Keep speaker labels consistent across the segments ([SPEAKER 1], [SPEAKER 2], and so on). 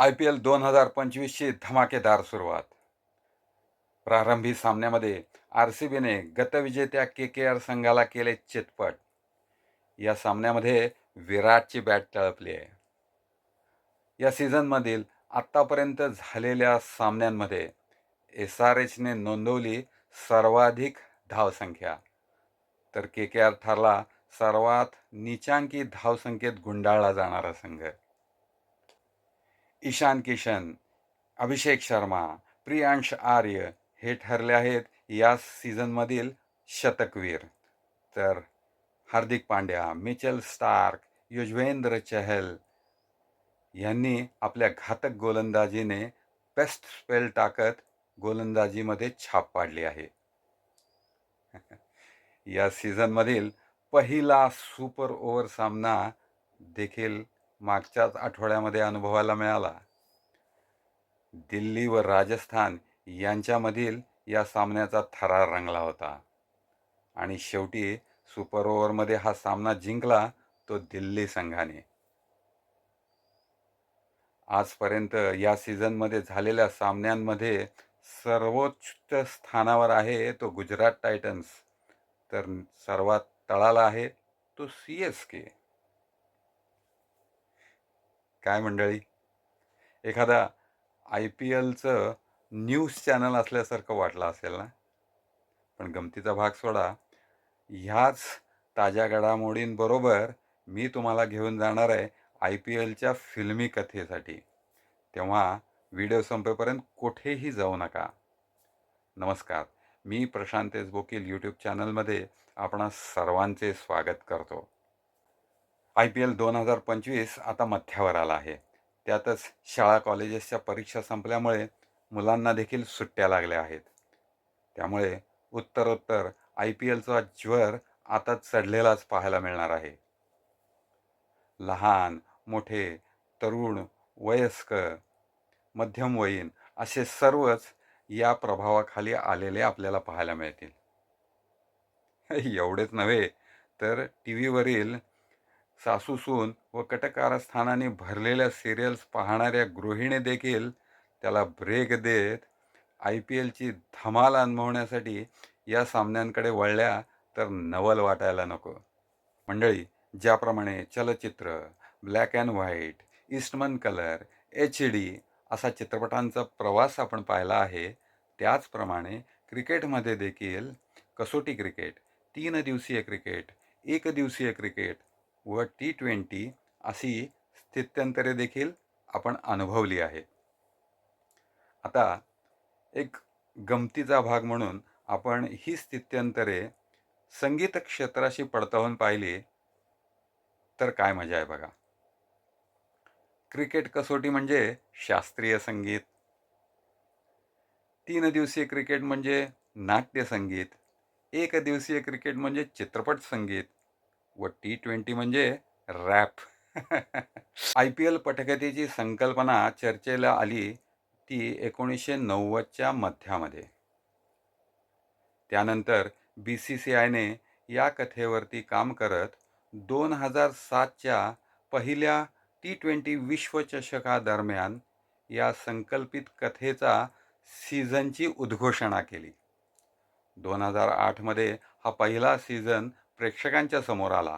[SPEAKER 1] I P L दोन हजार पंचवीसची धमाकेदार सुरुवात. प्रारंभी सामन्यामध्ये आर सी बीने गतविजेत्या के के आर संघाला केले चितपट. या सामन्यामध्ये विराटची बॅट तळपली आहे. या सीझनमधील आत्तापर्यंत झालेल्या सामन्यांमध्ये एस आर एचने नोंदवली सर्वाधिक धावसंख्या. तर के के आर ठरला सर्वात निचांकी धावसंख्येत गुंडाळला जाणारा संघ. ईशान किशन अभिषेक शर्मा प्रियांश आर्य हे ठरले आहेत या सीझनमधील शतकवीर. तर हार्दिक पांड्या मिचेल स्टार्क युजवेंद्र चहल यांनी आपल्या घातक गोलंदाजीने बेस्ट स्पेल टाकत गोलंदाजीमध्ये छाप पाडली आहे. या सीझनमधील पहिला सुपर ओव्हर सामना देखील मागच्याच आठवड्यामध्ये अनुभवायला मिळाला. दिल्ली व राजस्थान यांच्यामधील या सामन्याचा थरार रंगला होता. आणि शेवटी सुपर ओव्हरमध्ये हा सामना जिंकला तो दिल्ली संघाने. आजपर्यंत या सीझनमध्ये झालेल्या सामन्यांमध्ये सर्वोच्च स्थानावर आहे तो गुजरात टायटन्स. तर सर्वात तळाला आहे तो सी एस के. काय मंडळी? एखादा आय पी एलचं न्यूज चॅनल असल्यासारखं वाटलं असेल ना? पण गमतीचा भाग सोडा. ह्याच ताज्या घडामोडींबरोबर मी तुम्हाला घेऊन जाणार आहे आय पी एलच्या फिल्मी कथेसाठी. तेव्हा व्हिडिओ संपेपर्यंत कुठेही जाऊ नका. नमस्कार. मी प्रशांत बोकील यूट्यूब चॅनलमध्ये आपणा सर्वांचे स्वागत करतो. आय पी एल दोन हजार पंचवीस आता मथ्यावर आला आहे. त्यातच शाळा कॉलेजेसच्या परीक्षा संपल्यामुळे मुलांना देखील सुट्ट्या लागल्या आहेत. त्यामुळे उत्तरोत्तर आय पी एलचा ज्वर आता चढलेलाच पाहायला मिळणार आहे. लहान मोठे तरुण वयस्क मध्यमवयीन असे सर्वच या प्रभावाखाली आलेले आपल्याला पाहायला मिळतील. एवढेच नव्हे तर टी व्हीवरील सासूसून व कटकारस्थानाने भरलेल्या सिरियल्स पाहणाऱ्या गृहिणी देखील त्याला ब्रेक देत आय पी एलची धमाल अनुभवण्यासाठी या सामन्यांकडे वळल्या तर नवल वाटायला नको. मंडळी ज्याप्रमाणे चलचित्र black and white Eastman colour H D असा चित्रपटांचा प्रवास आपण पाहिला आहे त्याचप्रमाणे क्रिकेटमध्ये देखील कसोटी क्रिकेट तीन दिवसीय क्रिकेट एक दिवसीय क्रिकेट व टी ट्वेंटी अशी स्थित्यंतरे देखील आपण अनुभवली आहेत आता एक गमतीचा भाग म्हणून आपण ही स्थित्यंतरे संगीत क्षेत्राशी पडताळून पाहिली तर काय मजा आहे बघा. क्रिकेट कसोटी म्हणजे शास्त्रीय संगीत. तीन दिवसीय क्रिकेट म्हणजे नाट्य संगीत. एक दिवसीय क्रिकेट म्हणजे चित्रपट संगीत. व टी ट्वेंटी म्हणजे रॅप. आय पी एल पटकथेची संकल्पना चर्चेला आली ती एकोणीसशे नव्वदच्या मध्यामध्ये. त्यानंतर बी सी सी आयने या कथेवरती काम करत दोन हजार सातच्या पहिल्या टी ट्वेंटी विश्वचषकादरम्यान या संकल्पित कथेचा सीझनची उद्घोषणा केली. दोन हजार आठमध्ये हा पहिला सीझन प्रेक्षकांच्या समोर आला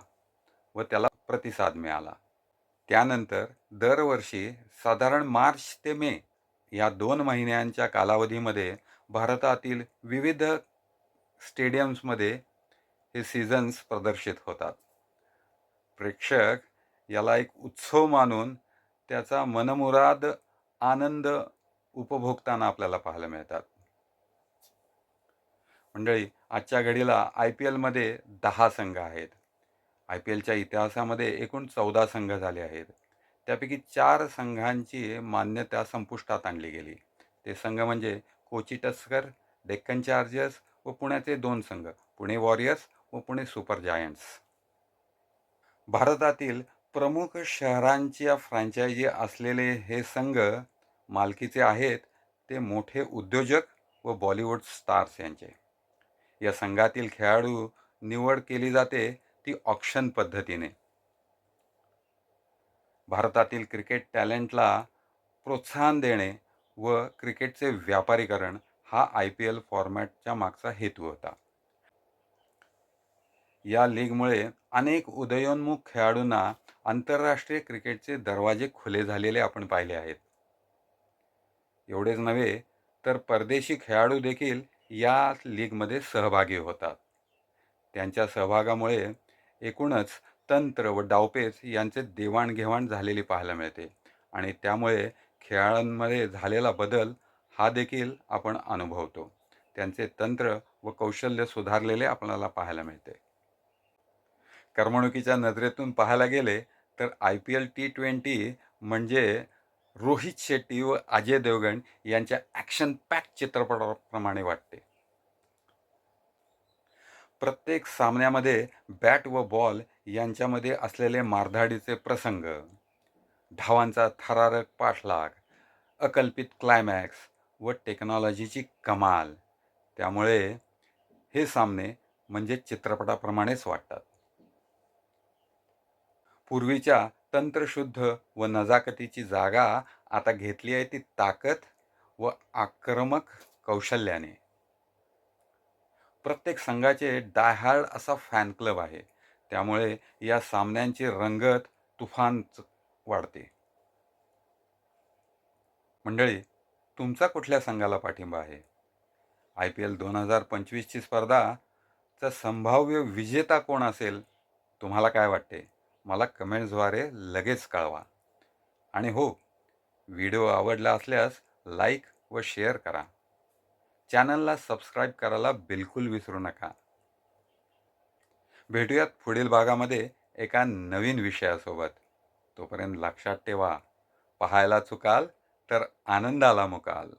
[SPEAKER 1] व त्याला प्रतिसाद मिळाला. त्यानंतर दरवर्षी साधारण मार्च ते मे या दोन महिन्यांच्या कालावधीमध्ये भारतातील विविध स्टेडियम्समध्ये हे सीझन्स प्रदर्शित होतात. प्रेक्षक याला एक उत्सव मानून त्याचा मनमुराद आनंद उपभोगताना आपल्याला पाहायला मिळतात. मंडळी आजच्या घडीला आय पी एलमध्ये दहा संघ आहेत. आय पी एलच्या इतिहासामध्ये एकूण चौदा संघ झाले आहेत. त्यापैकी चार संघांची मान्यता संपुष्टात आणली गेली. ते संघ म्हणजे कोची टस्कर डेक्कन चार्जर्स व पुण्याचे दोन संघ पुणे वॉरियर्स व पुणे सुपर जायंट्स. भारतातील प्रमुख शहरांच्या फ्रँचायझी असलेले हे संघ मालकीचे आहेत ते मोठे उद्योजक व बॉलिवूड स्टार्स यांचे. या संघातील खेळाडू निवड केली जाते ती ऑक्शन पद्धतीने. भारतातील क्रिकेट टॅलेंटला प्रोत्साहन देणे व क्रिकेटचे व्यापारीकरण हा आय पी एल फॉर्मॅटच्या मागचा हेतू होता. या लीगमुळे अनेक उदयोन्मुख खेळाडूंना आंतरराष्ट्रीय क्रिकेटचे दरवाजे खुले झालेले आपण पाहिले आहेत. एवढेच नव्हे तर परदेशी खेळाडू देखील या लीगमध्ये सहभागी होतात. त्यांच्या सहभागामुळे एकूणच तंत्र व डावपेच यांचे देवाणघेवाण झालेली पाहायला मिळते आणि त्यामुळे खेळाडूंमध्ये झालेला बदल हा देखील आपण अनुभवतो. त्यांचे तंत्र व कौशल्य सुधारलेले आपल्याला पाहायला मिळते. करमणुकीच्या नजरेतून पाहायला गेले तर I P L T twenty म्हणजे रोहित शेट्टी व अजय देवगण यांच्या ॲक्शन पॅक चित्रपटाप्रमाणे वाटते. प्रत्येक सामन्यामध्ये बॅट व बॉल यांच्यामध्ये असलेले मारधाडीचे प्रसंग धावांचा थरारक पाठलाग अकल्पित क्लायमॅक्स व टेक्नॉलॉजीची कमाल त्यामुळे हे सामने म्हणजे चित्रपटाप्रमाणेच वाटतात. पूर्वीच्या तंत्रशुद्ध व नजाकतीची जागा आता घेतली आहे ती ताकद व आक्रमक कौशल्याने. प्रत्येक संघाचे डायहार्ड असा फॅन क्लब आहे. त्यामुळे या सामन्यांची रंगत तुफान वाढते. मंडळी तुमचा कुठल्या संघाला पाठिंबा आहे? आय पी एल दोन हजार पंचवीसची स्पर्धाचा संभाव्य विजेता कोण असेल तुम्हाला काय वाटते? मला कमेंट्सद्वारे लगेच कळवा. आणि हो व्हिडिओ आवडला असल्यास लाईक व शेअर करा. चॅनलला सबस्क्राईब करायला बिलकुल विसरू नका. भेटूयात पुढील भागामध्ये एका नवीन विषयासोबत. तोपर्यंत लक्षात ठेवा पाहायला चुकाल तर आनंदाला मुकाल.